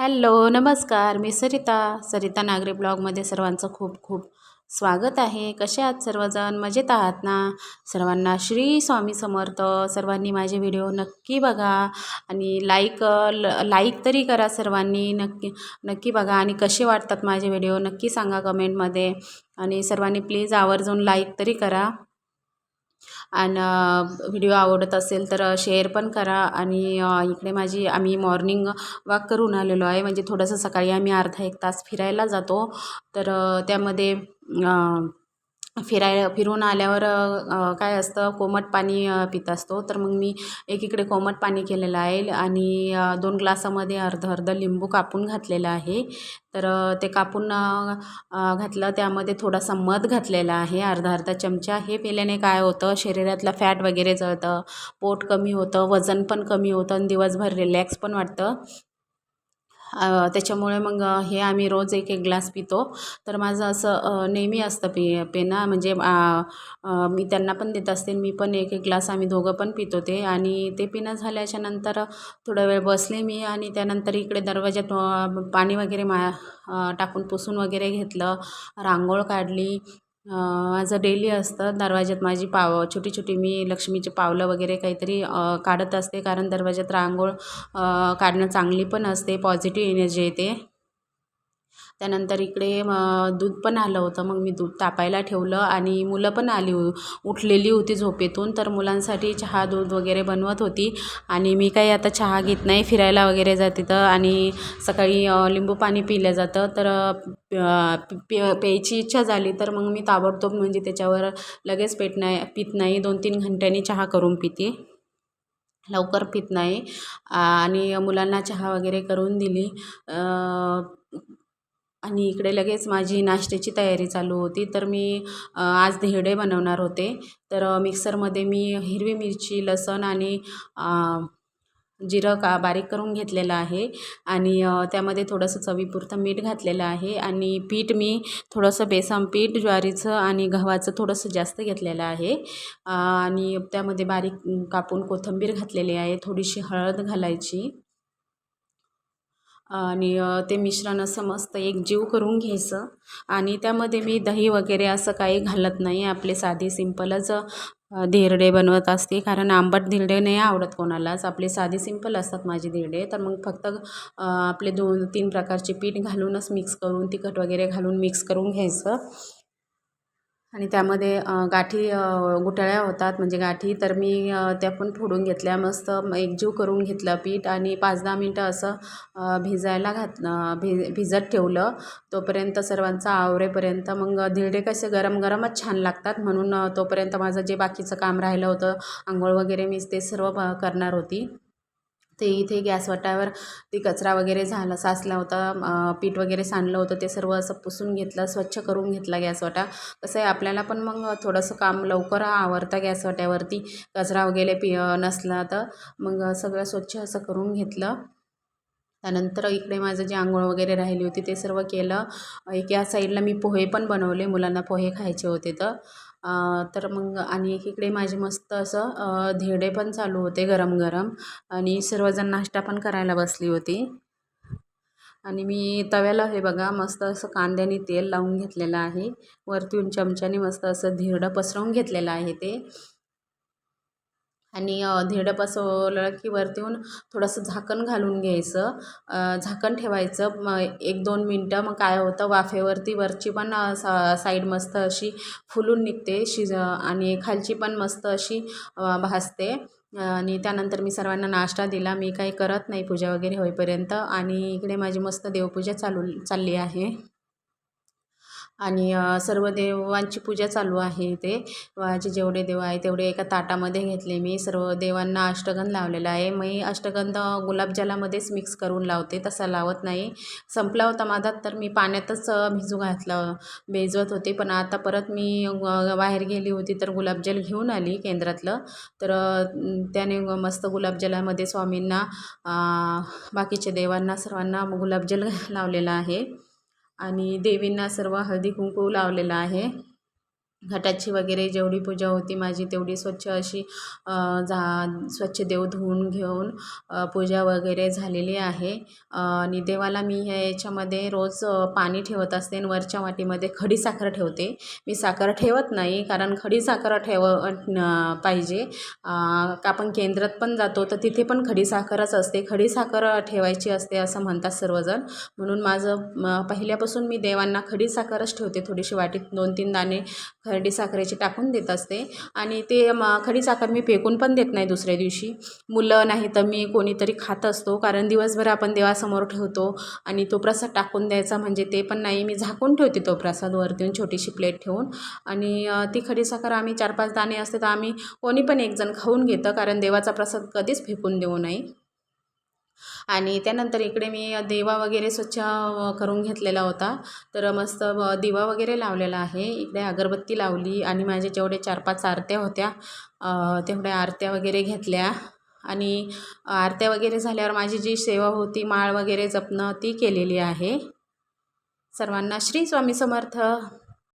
Hello नमस्कार. मी सरिता सरिता नागरे ब्लॉगमध्ये सर्वांचं खूप खूप स्वागत आहे. कसे आहात सर्वजण? मजेत आहात ना? सर्वांना श्री स्वामी समर्थ. सर्वांनी माझे व्हिडिओ नक्की बघा आणि लाईक लाईक तरी करा सर्वांनी. नक्की नक्की बघा आणि कसे वाटतात माझे व्हिडिओ नक्की सांगा कमेंटमध्ये आणि सर्वांनी प्लीज आवर्जून लाईक तरी करा. आणि व्हिडिओ uh, आवडत असेल तर uh, शेअर पण करा. आणि uh, इकडे माझी आम्ही मॉर्निंग वॉक करून आलेलो आहे. म्हणजे थोडंसं सकाळी आम्ही अर्धा एक तास फिरायला जातो. तर त्यामध्ये फिराय फिरून आल्यावर काय असतं कोमट पाणी पित असतो. तर मग मी एकीकडे कोमट पाणी केलेलं आहे आणि दोन ग्लासामध्ये अर्ध अर्ध लिंबू कापून घातलेलं आहे. तर ते कापून घातलं त्यामध्ये थोडासा मध घातलेला आहे अर्धा अर्धा चमचा. हे पेल्याने काय होतं शरीरातलं फॅट वगैरे जळतं पोट कमी होतं वजन पण कमी होतं आणि दिवसभर रिलॅक्स पण वाटतं. त्याच्यामुळे मग हे आम्ही रोज एक एक ग्लास पितो. तर माझं असं नेहमी असतं पे पेना म्हणजे मी त्यांना पण देत असते. मी पण एक एक ग्लास आम्ही दोघं पण पितो ते. आणि ते पिणं झाल्याच्यानंतर थोडा वेळ बसले मी आणि त्यानंतर इकडे दरवाज्यात पाणी वगैरे मा टाकून पुसून वगैरे घेतलं. रांगोळ काढली. माझं डेली असतं. दरवाज्यात माझी पाव छोटी छोटी मी लक्ष्मीची पावलं वगैरे काहीतरी काढत असते. कारण दरवाज्यात रांगोळ काढणं चांगली पण असते. पॉझिटिव्ह एनर्जी येते. त्यानंतर इकडे दूध पण आलं होतं. मग मी दूध तापायला ठेवलं आणि मुलं पण आली उठलेली होती झोपेतून. तर मुलांसाठी चहा दूध वगैरे बनवत होती. आणि मी काही आता चहा घेत नाही. फिरायला वगैरे जाते तर आणि सकाळी लिंबू पाणी पिलं जातं. तर प्यायची इच्छा झाली तर मग मी ताबडतोब म्हणजे त्याच्यावर लगेच पेट नाही पित नाही. दोन तीन घंट्यांनी चहा करून पिते. लवकर पित नाही. आणि मुलांना चहा वगैरे करून दिली. आणि इकडे लगेच माझी नाश्त्याची तयारी चालू होती. तर मी आज धिरडे बनवणार होते. तर मिक्सरमध्ये मी हिरवी मिरची लसूण आणि जिरं का बारीक करून घेतलेलं आहे. आणि त्यामध्ये थोडंसं चवीपुरतं मीठ घातलेलं आहे. आणि पीठ मी थोडंसं बेसन पीठ ज्वारीचं आणि गव्हाचं थोडंसं जास्त घेतलेलं आहे. आणि त्यामध्ये बारीक कापून कोथिंबीर घातलेली आहे. थोडीशी हळद घालायची. आणि ते मिश्रण असं मस्त एकजीव करून घ्यायचं. आणि त्यामध्ये मी दही वगैरे असं काही घालत नाही. आपले साधी सिंपलच धिरडे बनवत असते. कारण आंबट धिरडे नाही आवडत कोणालाच. आपले साधे सिंपल असतात माझे धिरडे. तर मग फक्त आपले दोन तीन प्रकारचे पीठ घालूनच मिक्स करून तिखट वगैरे घालून मिक्स करून घ्यायचं. आणि त्यामध्ये गाठी गुठळ्या होतात. म्हणजे गाठी तर मी त्या पण फोडून घेतल्या. मस्त एकजीव करून घेतलं पीठ आणि पाच दहा मिनटं असं भिजायला घात भि भिजत ठेवलं. तोपर्यंत सर्वांचा आवरेपर्यंत. मग धिरडे कसे गरम गरमच छान लागतात म्हणून तोपर्यंत माझं जे बाकीचं काम राहिलं होतं आंघोळ वगैरे मीच ते सर्व करणार होती. ते इथे गॅसवटावर ते कचरा वगैरे झाला साचला होता पीठ वगैरे सांडलं होतं ते सर्व असं पुसून घेतलं स्वच्छ करून घेतला गॅसवटा कसं आहे आपल्याला पण मग थोडंसं काम लवकर आवरतं गॅस वाट्यावरती. कचरा वगैरे पि नसला तर मग सगळं स्वच्छ असं करून घेतलं. त्यानंतर इकडे माझं जे आंघोळ वगैरे राहिली होती ते सर्व केलं. एक या साईडला मी पोहे पण बनवले मुलांना पोहे खायचे होते तर. तर मग आणि एकीकडे माझे मस्त असं धिरडे पण चालू होते गरम गरम आणि सर्वजण नाश्ता पण करायला बसली होती. आणि मी तव्याला हे बघा मस्त असं कांद्याने तेल लावून घेतलेलं आहे. वरती चमच्याने मस्त असं धिरडं पसरवून घेतलेलं आहे ते. आणि धिरडं पसरवलं की वरती येऊन थोडंसं झाकण घालून घ्यायचं. झाकण ठेवायचं. मग एक दोन मिनटं. मग काय होतं वाफेवरती वरची पण सा साईड मस्त अशी फुलून निघते शिज आणि खालची पण मस्त अशी भासते. आणि त्यानंतर मी सर्वांना नाश्ता दिला. मी काही करत नाही पूजा वगैरे होईपर्यंत. आणि इकडे माझी मस्त देवपूजा चालू चालली आहे. आणि सर्व देवांची पूजा चालू आहे इथे. माझे जेवढे देव आहे तेवढे एका ताटामध्ये घेतले मी. सर्व देवांना अष्टगंध लावलेला आहे. मी अष्टगंध गुलाबजलामध्येच मिक्स करून लावते तसा लावत नाही. संपला होता माझा तर मी पाण्यातच भिजू घातलं भिजवत होते. पण आता परत मी बाहेर गेली होती तर गुलाबजल घेऊन आली केंद्रातलं. तर त्याने मस्त गुलाबजलामध्ये स्वामींना बाकीच्या देवांना सर्वांना गुलाबजल लावलेला आहे. आणि देवींना सर्व हळदी कुंकू लावलेलं आहे. घटाची वगैरे जेवढी पूजा होती माझी तेवढी स्वच्छ अशी झा स्वच्छ देव धुवून घेऊन पूजा वगैरे झालेली आहे. आणि देवाला मी ह्या याच्यामध्ये रोज पाणी ठेवत असते आणि वरच्या वाटीमध्ये खडीसाखर ठेवते. मी साखर ठेवत नाही कारण खडीसाखर ठेव पाहिजे. का आपण केंद्रात पण जातो तर तिथे पण खडीसाखरच असते. खडीसाखर ठेवायची असते असं म्हणतात सर्वजण. म्हणून माझं पहिल्यापासून मी देवांना खडीसाखरच ठेवते. थोडीशी वाटीत दोन तीन दाणे खडीसाखरेचे टाकून देत असते. आणि ते म खडीसाखर मी फेकून पण देत नाही दुसऱ्या दिवशी. मुलं नाही तर मी कोणीतरी खात असतो. कारण दिवसभर आपण देवासमोर ठेवतो आणि तो प्रसाद टाकून द्यायचा म्हणजे ते पण नाही. मी झाकून ठेवते तो प्रसाद वरती येऊन छोटीशी प्लेट ठेवून. आणि ती खडी साखर आम्ही चार पाच दाणे असते तर आम्ही कोणी पण एकजण खाऊन घेतं. कारण देवाचा प्रसाद कधीच फेकून देऊ नये. आणि त्यानंतर इकडे मी दिवा वगैरे स्वच्छ करून घेतलेला होता. तर मस्त दिवा वगैरे लावलेला आहे. इकडे अगरबत्ती लावली आणि माझ्या जेवढे चार पाच आरत्या होत्या तेवढ्या आरत्या वगैरे घेतल्या. आणि आरत्या वगैरे झाल्यावर माझी जी सेवा होती माळ वगैरे जपणं ती केलेली आहे. सर्वांना श्री स्वामी समर्थ.